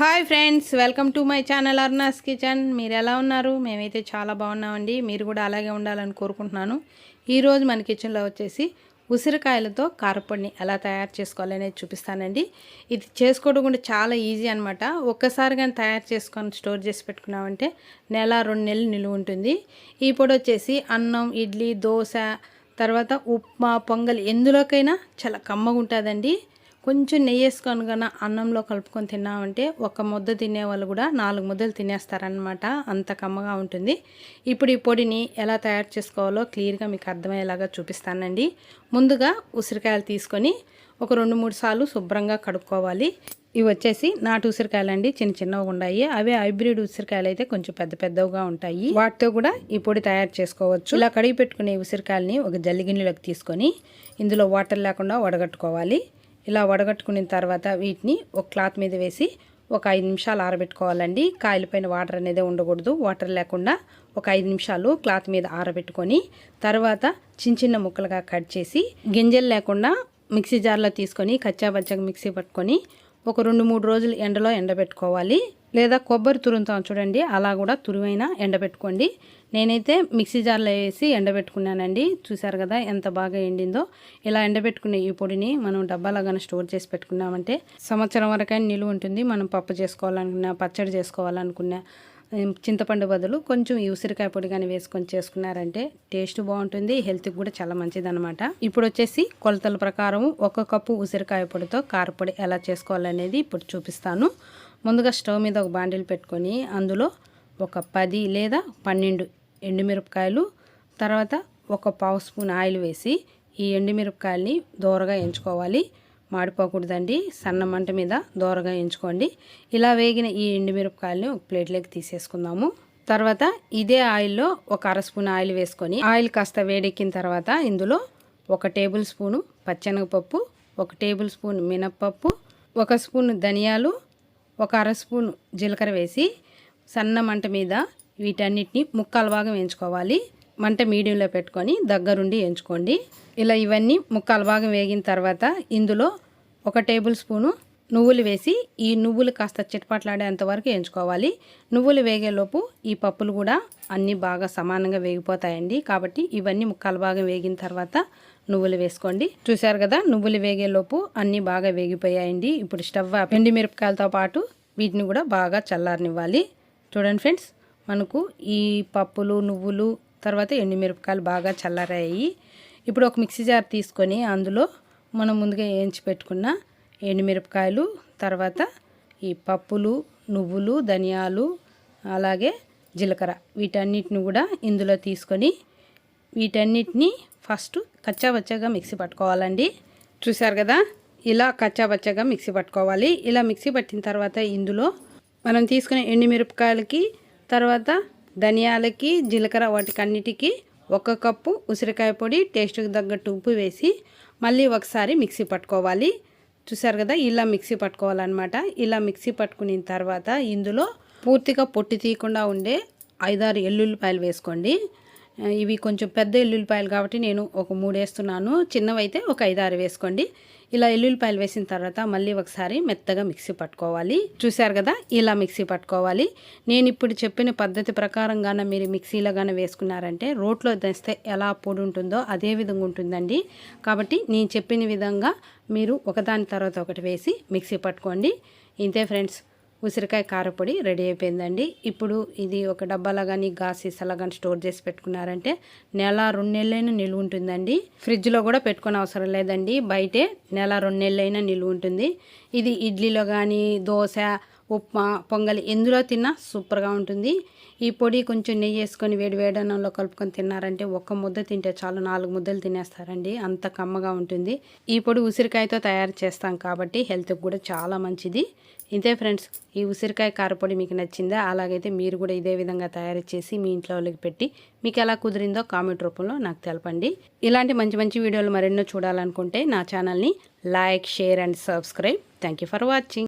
Hi friends welcome to my channel Arna's kitchen. మీరు ఎలా ఉన్నారు? మేమైతే చాలా బాగున్నామండి. మీరు కూడా అలాగే ఉండాలని కోరుకుంటున్నాను. ఈరోజు మన కిచెన్లో వచ్చేసి ఉసిరికాయలతో కారపొడిని ఎలా తయారు చేసుకోవాలనేది చూపిస్తానండి. ఇది చేసుకోవడం కూడా చాలా ఈజీ అనమాట ఒక్కసారి కానీ తయారు చేసుకొని స్టోర్ చేసి పెట్టుకున్నామంటే నెల రెండు నెలలు నిలువ ఉంటుంది. ఈ పొడి వచ్చేసి అన్నం ఇడ్లీ దోశ తర్వాత ఉప్మా పొంగల్ ఎందులోకైనా చాలా కమ్మగా ఉంటుందండి. కొంచెం నెయ్యి వేసుకొని కన్నా అన్నంలో కలుపుకొని తిన్నామంటే ఒక ముద్ద తినే వాళ్ళు కూడా నాలుగు ముద్దలు తినేస్తారనమాట అంత కమ్మగా ఉంటుంది. ఇప్పుడు ఈ పొడిని ఎలా తయారు చేసుకోవాలో క్లియర్గా మీకు అర్థమయ్యేలాగా చూపిస్తానండి. ముందుగా ఉసిరికాయలు తీసుకొని ఒక రెండు మూడు సార్లు శుభ్రంగా కడుక్కోవాలి. ఇవి వచ్చేసి నాటు ఉసిరికాయలు అండి చిన్న చిన్నవి ఉన్నాయి అవే హైబ్రిడ్ ఉసిరికాయలు అయితే కొంచెం పెద్ద పెద్దవిగా ఉంటాయి. వాటితో కూడా ఈ పొడి తయారు చేసుకోవచ్చు. ఇలా కడిగి పెట్టుకునే ఉసిరికాయలని ఒక జల్లిగిన్నెలోకి తీసుకొని ఇందులో వాటర్ లేకుండా వడగట్టుకోవాలి. ఇలా వడగట్టుకున్న తర్వాత వీటిని ఒక క్లాత్ మీద వేసి ఒక ఐదు నిమిషాలు ఆరబెట్టుకోవాలండి. కాయలపైన వాటర్ అనేది ఉండకూడదు. వాటర్ లేకుండా ఒక ఐదు నిమిషాలు క్లాత్ మీద ఆరబెట్టుకొని తర్వాత చిన్న చిన్న ముక్కలుగా కట్ చేసి గింజలు లేకుండా మిక్సీ జార్లో తీసుకొని కచ్చాబచ్చాగా మిక్సీ పట్టుకొని ఒక రెండు మూడు రోజులు ఎండలో ఎండబెట్టుకోవాలి. లేదా కొబ్బరి తురుముతాం చూడండి అలా కూడా తురుమైనా ఎండబెట్టుకోండి నేనైతే మిక్సీ జార్లో వేసి ఎండబెట్టుకున్నానండి చూసారు కదా ఎంత బాగా ఎండిందో. ఇలా ఎండబెట్టుకునే ఈ పొడిని మనం డబ్బాలో కానీ స్టోర్ చేసి పెట్టుకున్నామంటే సంవత్సరం వరకైనా నిలువ ఉంటుంది. మనం పప్పు చేసుకోవాలనుకున్నా పచ్చడి చేసుకోవాలనుకున్నా చింతపండు బదులు కొంచెం ఈ ఉసిరికాయ పొడి కానీ వేసుకొని చేసుకున్నారంటే టేస్ట్ బాగుంటుంది హెల్త్కి కూడా చాలా మంచిది అనమాట ఇప్పుడు వచ్చేసి కొలతల ప్రకారం ఒక కప్పు ఉసిరికాయ పొడితో కారపొడి ఎలా చేసుకోవాలనేది ఇప్పుడు చూపిస్తాను. ముందుగా స్టవ్ మీద ఒక బాండిల్ పెట్టుకొని అందులో ఒక పది లేదా పన్నెండు ఎండుమిరపకాయలు తర్వాత ఒక పావు స్పూన్ ఆయిల్ వేసి ఈ ఎండుమిరపకాయలని దోరగా ఎంచుకోవాలి. మాడిపోకూడదండి. సన్న మంట మీద దోరగా ఎంచుకోండి. ఇలా వేగిన ఈ ఎండుమిరపకాయలని ఒక ప్లేట్లోకి తీసేసుకుందాము. తర్వాత ఇదే ఆయిల్లో ఒక అర స్పూన్ ఆయిల్ వేసుకొని ఆయిల్ కాస్త వేడెక్కిన తర్వాత ఇందులో ఒక టేబుల్ స్పూను పచ్చెనగపప్పు ఒక టేబుల్ స్పూన్ మినప్పప్పు ఒక స్పూన్ ధనియాలు ఒక అర స్పూన్ జీలకర్ర వేసి సన్న మంట మీద వీటన్నిటిని ముక్కలు భాగం వేయించుకోవాలి. మంట మీడియంలో పెట్టుకొని దగ్గరుండి వేయించుకోండి. ఇలా ఇవన్నీ ముక్కలు భాగం వేగిన తర్వాత ఇందులో ఒక టేబుల్ స్పూను నువ్వులు వేసి ఈ నువ్వులు కాస్త చిటపట్లాడేంత వరకు వేయించుకోవాలి. నువ్వులు వేగేలోపు ఈ పప్పులు కూడా అన్నీ బాగా సమానంగా వేగిపోతాయండి. కాబట్టి ఇవన్నీ ముక్కలు భాగం వేగిన తర్వాత నువ్వులు వేసుకోండి. చూసారు కదా నువ్వులు వేగేలోపు అన్నీ బాగా వేగిపోయాయండి. ఇప్పుడు స్టవ్ పిండి మిరపకాయలతో పాటు వీటిని కూడా బాగా చల్లారనివ్వాలి. చూడండి ఫ్రెండ్స్ మనకు ఈ పప్పులు నువ్వులు తర్వాత ఎండుమిరపకాయలు బాగా చల్లారాయి. ఇప్పుడు ఒక మిక్సీ జార్ తీసుకొని అందులో మనం ముందుగా వేయించి పెట్టుకున్న ఎండుమిరపకాయలు తర్వాత ఈ పప్పులు నువ్వులు ధనియాలు అలాగే జీలకర్ర వీటన్నిటిని కూడా ఇందులో తీసుకొని వీటన్నిటిని ఫస్ట్ కచ్చాబచ్చాగా మిక్సీ పట్టుకోవాలండి. చూసారు కదా? ఇలా కచ్చాబచ్చాగా మిక్సీ పట్టుకోవాలి. ఇలా మిక్సీ పట్టిన తర్వాత ఇందులో మనం తీసుకునే ఎండుమిరపకాయలకి తర్వాత ధనియాలకి జీలకర్ర వాటికి అన్నిటికీ ఒక కప్పు ఉసిరికాయ పొడి టేస్ట్కి తగ్గట్టు ఉప్పు వేసి మళ్ళీ ఒకసారి మిక్సీ పట్టుకోవాలి. చూసారు కదా? ఇలా మిక్సీ పట్టుకోవాలన్నమాట. ఇలా మిక్సీ పట్టుకున్న తర్వాత ఇందులో పూర్తిగా పొట్టి తీయకుండా ఉండే ఐదారు ఎల్లుల్లిపాయలు వేసుకోండి. ఇవి కొంచెం పెద్ద ఎల్లుల్లిపాయలు కాబట్టి నేను ఒక మూడు వేస్తున్నాను. చిన్నవైతే ఒక ఐదారు వేసుకోండి. ఇలా ఎల్లుల్లిపాయలు వేసిన తర్వాత మళ్ళీ ఒకసారి మెత్తగా మిక్సీ పట్టుకోవాలి. చూశారు కదా ఇలా మిక్సీ పట్టుకోవాలి. నేను ఇప్పుడు చెప్పిన పద్ధతి ప్రకారంగానే మీరు మిక్సీలో కానీ వేసుకున్నారంటే రోట్లో దంచితే ఎలా పొడి ఉంటుందో అదే విధంగా ఉంటుందండి. కాబట్టి నేను చెప్పిన విధంగా మీరు ఒకదాని తర్వాత ఒకటి వేసి మిక్సీ పట్టుకోండి. ఇంతే ఫ్రెండ్స్. ఉసిరికాయ కారపొడి రెడీ అయిపోయిందండి. ఇప్పుడు ఇది ఒక డబ్బాలో కానీ గా సీసాలో కానీ స్టోర్ చేసి పెట్టుకున్నారంటే నెల రెండు నెలలైనా నిలువ ఉంటుందండి. ఫ్రిడ్జ్లో కూడా పెట్టుకునే అవసరం లేదండి. బయటే నెల రెండు నెలలైనా నిలువ ఉంటుంది. ఇది ఇడ్లీలో కానీ దోశ ఉప్మా పొంగలి ఎందులో తిన్నా సూపర్గా ఉంటుంది. ఈ పొడి కొంచెం నెయ్యి వేసుకొని వేడి వేడనంలో కలుపుకొని తిన్నారంటే ఒక్క ముద్ద తింటే చాలు నాలుగు ముద్దలు తినేస్తారండి. అంత కమ్మగా ఉంటుంది. ఈ పొడి ఉసిరికాయతో తయారు చేస్తాం కాబట్టి హెల్త్కి కూడా చాలా మంచిది. ఇంతే ఫ్రెండ్స్ ఈ ఉసిరికాయ కారపొడి మీకు నచ్చిందా? అలాగైతే మీరు కూడా ఇదే విధంగా తయారు చేసి మీ ఇంట్లో వాళ్ళకి పెట్టి మీకు ఎలా కుదిరిందో కామెంట్ రూపంలో నాకు తెలపండి. ఇలాంటి మంచి మంచి వీడియోలు మరెన్నో చూడాలనుకుంటే నా ఛానల్ని like share and subscribe. Thank for watching.